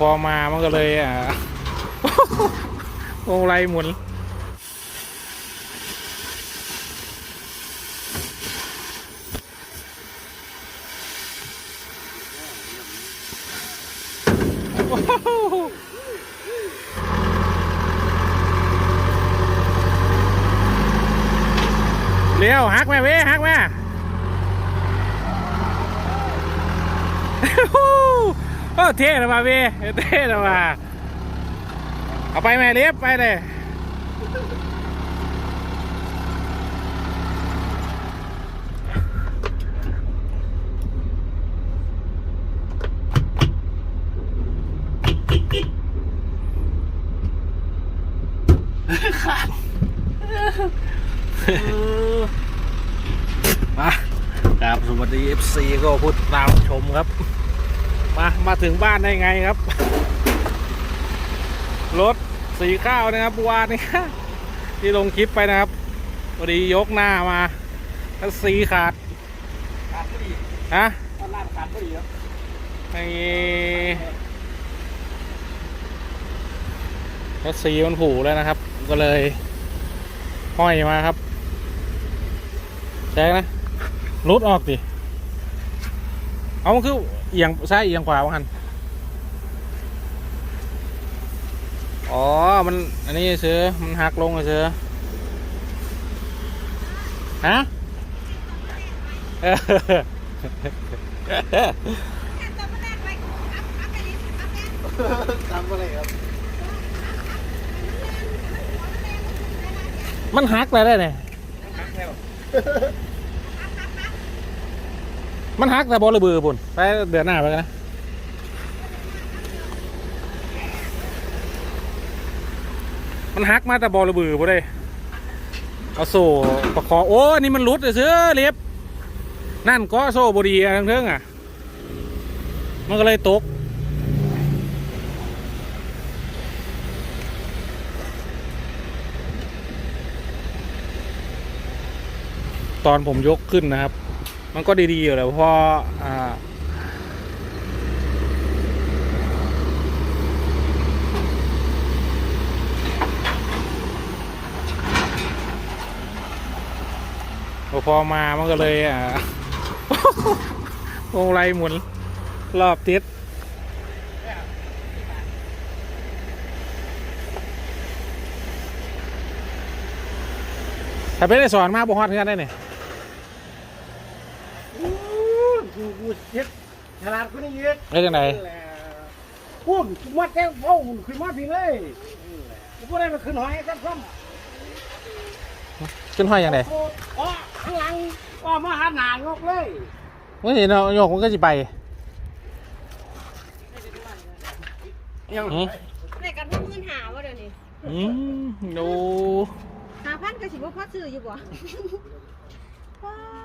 พอมามันก็เลยอ่าวงไรหมุนเร็วฮักแม่เว้ยฮักแม่ โอ้เท่นะมาเว้ยเท่นะมาเอาไปแม่เรียบไปเลยมาครับสวัสดี FC ก็พูดตามชมครับ มามาถึงบ้านได้ไงครับ รถสีข้าวนะครับวานนี้ที่ลงคลิปไปนะครับพอดียกหน้ามาแล้วสีขาดขาดพอดีฮะตอนล่างขาดพอดีครับไอ้แล้วสีมันผูแล้วนะครับ ก็เลยห้อยมาครับแจ็คนะรุดออกดิเอามันคือ เอียงซ้ายเอียงขวาวะหันอ๋อ มัน อันนี้เสือมันหักลงเสือฮะเออทำอะไรครับ มันหักอะไรได้เนี่ยหักแล้ว มันหักแต่บอลระเบือปุ่นไปเดือนหน้าไปกันนะมันหักมาแต่บอลระเบือปุ่ได้เอาโซ่ประคองโอ้อันนี่มันรุดเลยเสือเล็บนั่นก็โซ่บดีอะทั้งเทิงอะ มันก็เลยตกตอนผมยกขึ้นนะครับ มันก็ดีๆอยู่แล้วพออ่าพอมามันก็เลยอ่าวงไรหมุน รอบทิศถ้าไม่ได้สอนมาบ่ฮอดเพื่อนได้เนี่ย อู้ กูกูเช็ดฉลาดคนนี้เยอะได้จังไหนพูดมัดแก้วเฝ้าขึ้นมาพี่เลยกูไม่ได้มาขึ้นหอยครับซ้ขึ้นห้อยยังไงำอ๋อข้างหลังอ๋อมาหาหนางกเลยไม่เห็นเอาโยกมันก็จะไปยังอืมในกันว่ามื่นหาวะเดี๋ยวนี้อืมดูหาพันก็สิบ่พอซื้ออยู่บ่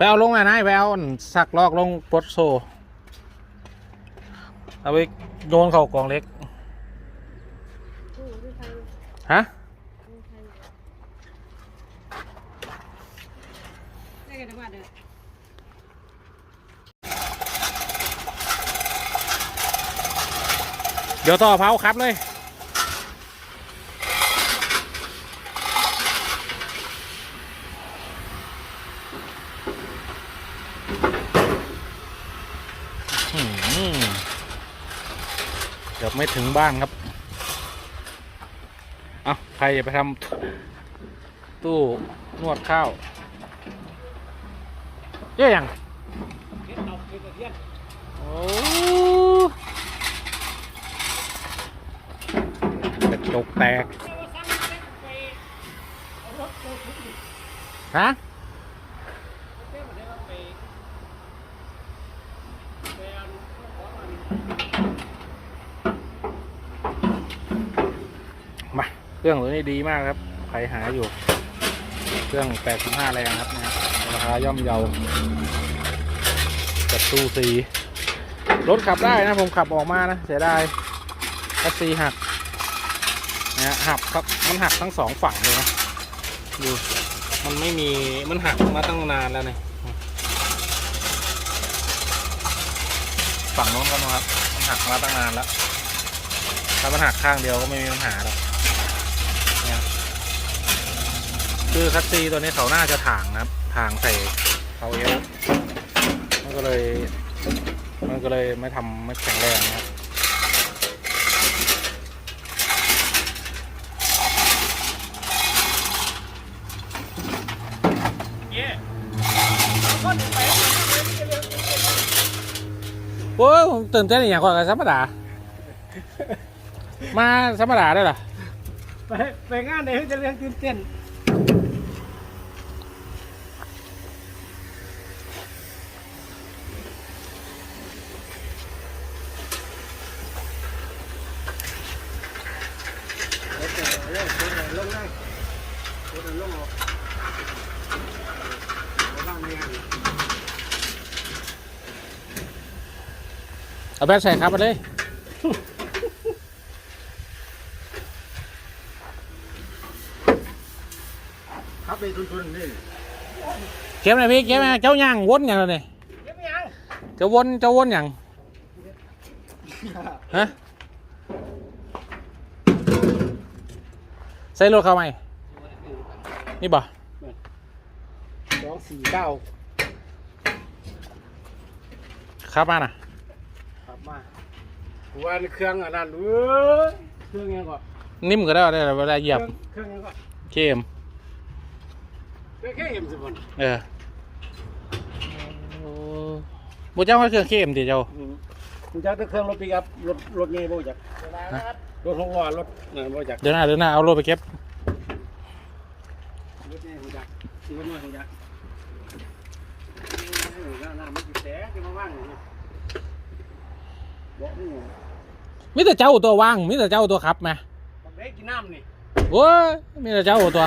ไปเอาลงมานะไปเอาสักลอกลงปลดโซ เอาไปโยนเข่ากองเล็ก ฮะเด้อเดี๋ยวต่อเผาครับเลย อื้อหือเกือบ ไม่ถึงบ้านครับเอาใครจะไปทำตู้นวดข้าวเยอะยังโอ้กระจกแตก ฮะ มา เครื่องตัวนี้ดีมากครับใครหาอยู่ เครื่อง 85 แรงครับนะราคาย่อมเยาจัดตู้สีรถขับได้นะผมขับออกมานะ เสียดายแคสซีหักนะฮะหักครับมันหักทั้งสองฝั่งเลยนะดูมันไม่มีมันหักมาตั้งนานแล้วเนี่ยฝั่งโน้นก็นะครับ มันหักมาตั้งนานแล้ว ถ้ามันหักข้างเดียวก็ไม่มีปัญหาหรอกเนี่ย คือคัตซีตัวนี้เขาน่าจะถางนะครับถางใส่เขาเอวมันก็เลย มันก็เลยไม่ทำไม่แข็งแรงนะครับเย้คนไปเลยนี่จะเรื่องนี้โอ้ยผมตื่นเต้นอย่างกว่ากับธรรมดา มาธรรมดาได้เหรอไปไปงานไหนจะเรื่องตื่นเต้นลงลงได้ลงออกบ้างไม่งาน เอาแบบใส่ครับมาเลยครับไปทุนๆนี่เก็บหน่อยพี่เก็บหน่อยเจ้าย่างวนอย่างเลยเก็บยังเจ้าวนเจ้าวนอย่างฮะใส่รถเข้าไหมนี่บ่สองสี่เก้าครับมาน่ะครับ มาวันเครื่องอันนั้นเว้ยเครื่องยังก่อนนิ่มก็ได้ได้เวลาเหยียบเครื่องยังก่อนเข้มเครื่องแค่เอ็มสิบวันเออบุเจ้าก็เครื่องเข้มดิเจ้าคุณจักรเครื่องรถปิกอัพรถรถเงยบ่จักรถหกล้อรถนั่นบ่จักเดี๋ยวหน้าเดี๋ยวหน้าเอารถไปเก็บรถเงยบ่จักรถน้อยบ่จักน้ำมันสิแตกจะมาว่างอยู่นี่บ่นี่ มิแต่เจ้าตัวว่างมิแต่เจ้าตัวขับไหมบักได้กินน้ำนี่โอ้ยมิแต่เจ้าตัว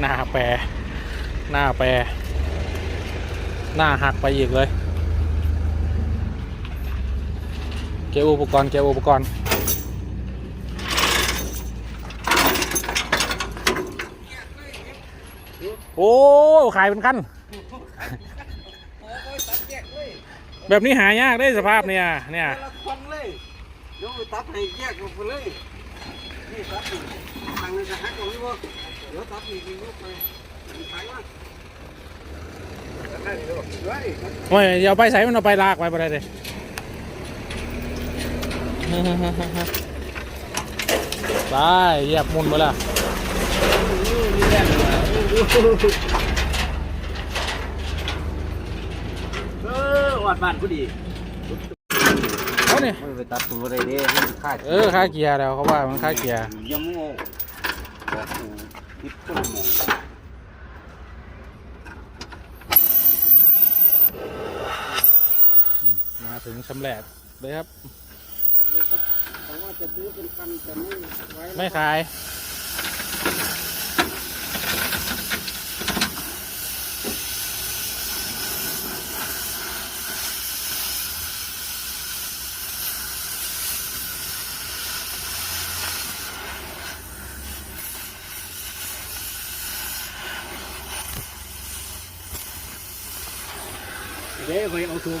หน้าแปรหน้าแปรหน้าหักไปอีกเลย เก็บอุปกรณ์เก็บอุปกรณ์โอ้ขายเป็นขั้นโอ้ยตัดแยกเลยแบบนี้หายากได้สภาพเนี่ยเนี่ยละคนเลยยกไปตัดให้แยกออกไปเลยนี่ตัดนี่ทางนึงจะหักตรงนี้บ่เดี๋ยวตัดนี่ยกไปไปว่าได้เด้อเฮ้ยไม่เดี๋ยวไปใส่มันเอาไปลากไปไปได้เลย ไปเหยียบมุนไปละเออวัดบ้านกูดีเอาเนี่ยมันไปตัดตัวอะไรเด้มันค่าเออค่าเกียร์แล้วเขาว่ามันค่าเกียร์ยังโง่บอกกูคิดต้นหมองมาถึงชำแหละเลยครับ เพราะว่าจะซื้อเป็นคันแต่ไม่ไว้ไม่ขายเด้คอยเอาตัว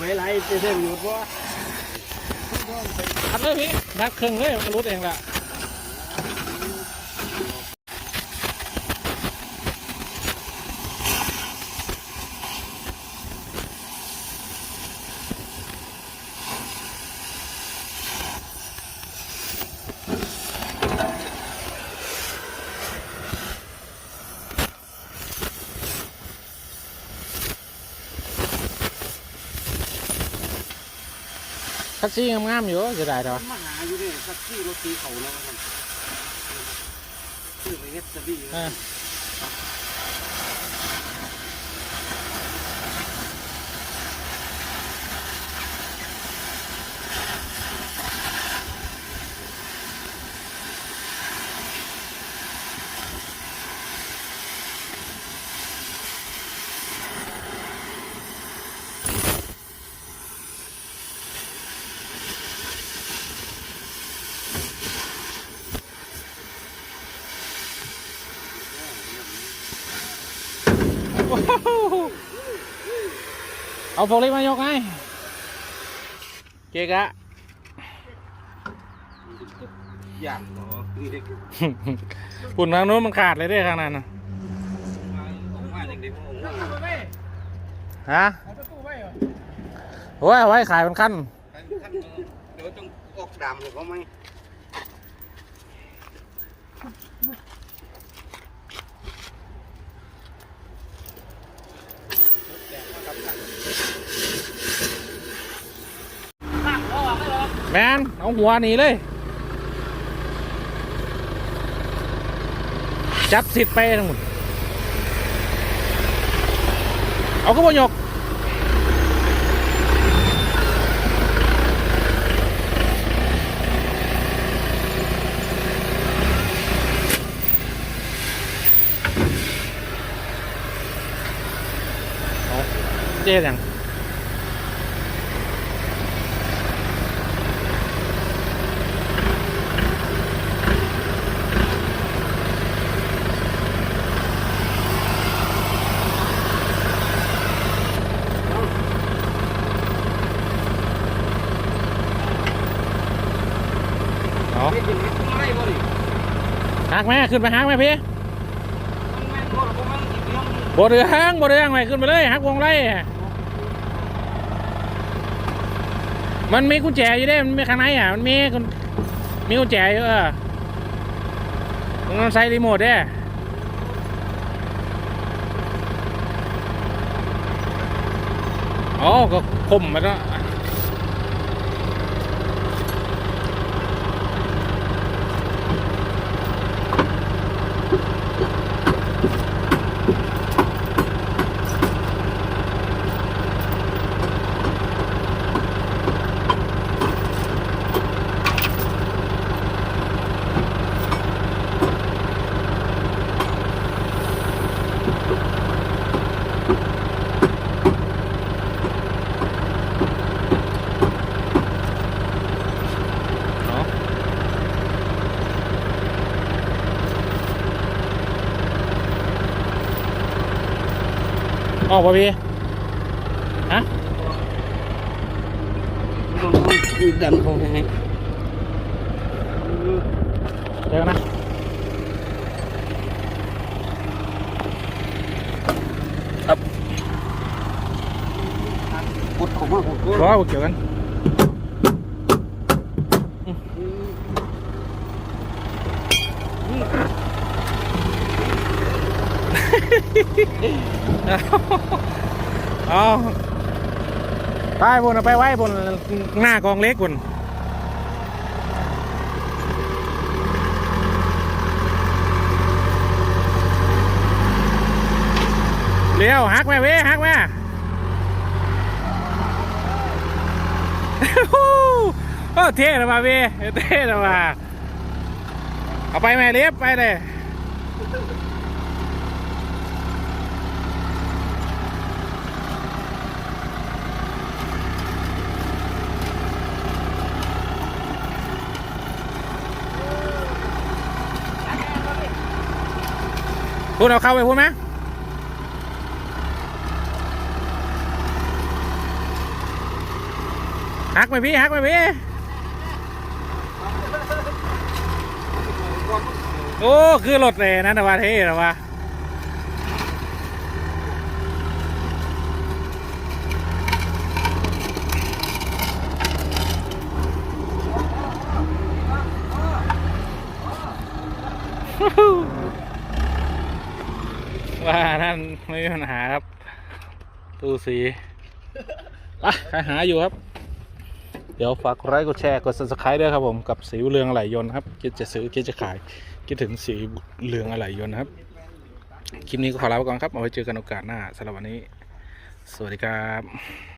ทำเลยพี่นักเครื่องเลยมันรู้เองแหละ คัดซี่งามๆอยู่จะได้แต่ว่ามาหาอยู่เนี่ยสักที่รถตีเขานะมันชื่อไปเฮ็ดจะ เออโอ้โหเอาโฟลิกมายกไงเกกะย่างเหรอนี่เด็กปุ่นทางนู้นมันขาดเลยเด้ข้างนั้นนะออกมาเด็กๆออกมาฮะโอ้ยเอาไว้ขายเป็นขั้นเดี๋ยวต้องออกดำเลยเขาไหม มนเอาหัวหนีเลย จับสิทธิ์ไปทั้งหมด เอาก็บ่ยกเอาเจ๊ยัง เอา ไม่กินไม่บ่ดิ หักแม่ขึ้นไปหักแม่พี่บ่บ่มันอีกเรืองหนึ่งบ่เดือหางบ่เดือหางไปขึ้นไปเลยหักวงไล่มันมีกุญแจอยู่เด้มันมีข้างในอะมันมีกุญมีกุญแจอยู่เออมันใช้รีโมทเด้อ๋อก็คมมันก็ ออกป่ะพี่ฮะดันเขาให้เจอกันนะกดเขามากกดรอเกี่ยวกัน เอาไปบนไปไว้บนหน้ากองเล็กบนเลี้ยวหักแม่เว้หักแม่โอ้เท่นะมาเว้เท่นะมาเอาไปแม่เลียบไปเลย พูดเอาเข้าไปพูดไหมหักไปพี่หักไปพี่โอ้คือรถเลยนะนะว่าเท่นะว่า ท่านไม่มีปัญหาครับ ตู้สีอะใครหาอยู่ครับ เดี๋ยวฝากกดไลค์กดแชร์กด subscribe ด้วยครับผมกับสีเรืองอะไหล่ยนต์ครับคิดจะซื้อคิดจะขายคิดถึงสีเรืองอะไหล่ยนต์นะครับ คลิปนี้ก็ขอลาไปก่อนครับเอาไว้เจอกันโอกาสหน้าสำหรับวันนี้ สวัสดีครับ